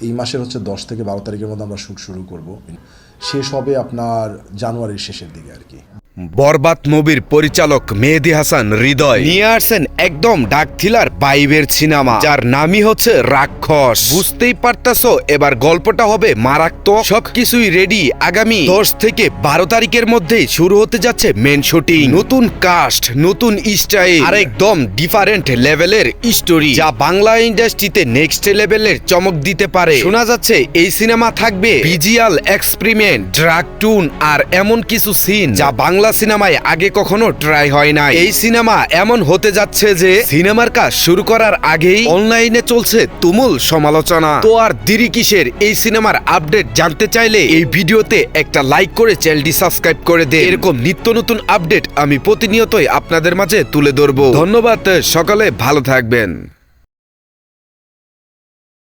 এই মাসের হচ্ছে দশ থেকে বারো তারিখের মধ্যে আমরা শ্যুট শুরু করব। শেষ হবে আপনার জানুয়ারির শেষের দিকে আর কি। বরবাদ মুভির পরিচালক মেহেদি হাসান হৃদয়। নিয়ে আসছেন একদম ডাক থ্রিলার বাইবের সিনেমা যার নামই হচ্ছে রাক্ষস। বুঝতেই পারতাছো এবার গল্পটা হবে মারাত্মক। সবকিছুই রেডি আগামী দশ থেকে বারো তারিখের মধ্যেই শুরু হতে যাচ্ছে মেন শুটিং নতুন কাস্ট নতুন স্টাইল আর একদম ডিফারেন্ট লেভেলের স্টোরি যা বাংলা ইন্ডাস্ট্রিতে নেক্সট লেভেলের চমক দিতে পারে। শোনা যাচ্ছে এই সিনেমা থাকবে ভিজুয়াল এক্সপেরিমেন্ট ড্রাগ টুন আর এমন কিছু সিন যা বাংলা সিনেমায় আগে কখনো ট্রাই হয় না এই সিনেমা এমন হতে যাচ্ছে যে সিনেমার কাজ শুরু করার আগেই অনলাইনে চলছে তুমুল সমালোচনা। তো আর দেরি কিসের? এই সিনেমার আপডেট জানতে চাইলে এই ভিডিওতে একটা লাইক করে চ্যানেলটি সাবস্ক্রাইব করে দে এরকম নিত্য নতুন আপডেট আমি প্রতিনিয়তই আপনাদের মাঝে তুলে ধরবো। ধন্যবাদ, সকালে ভালো থাকবেন।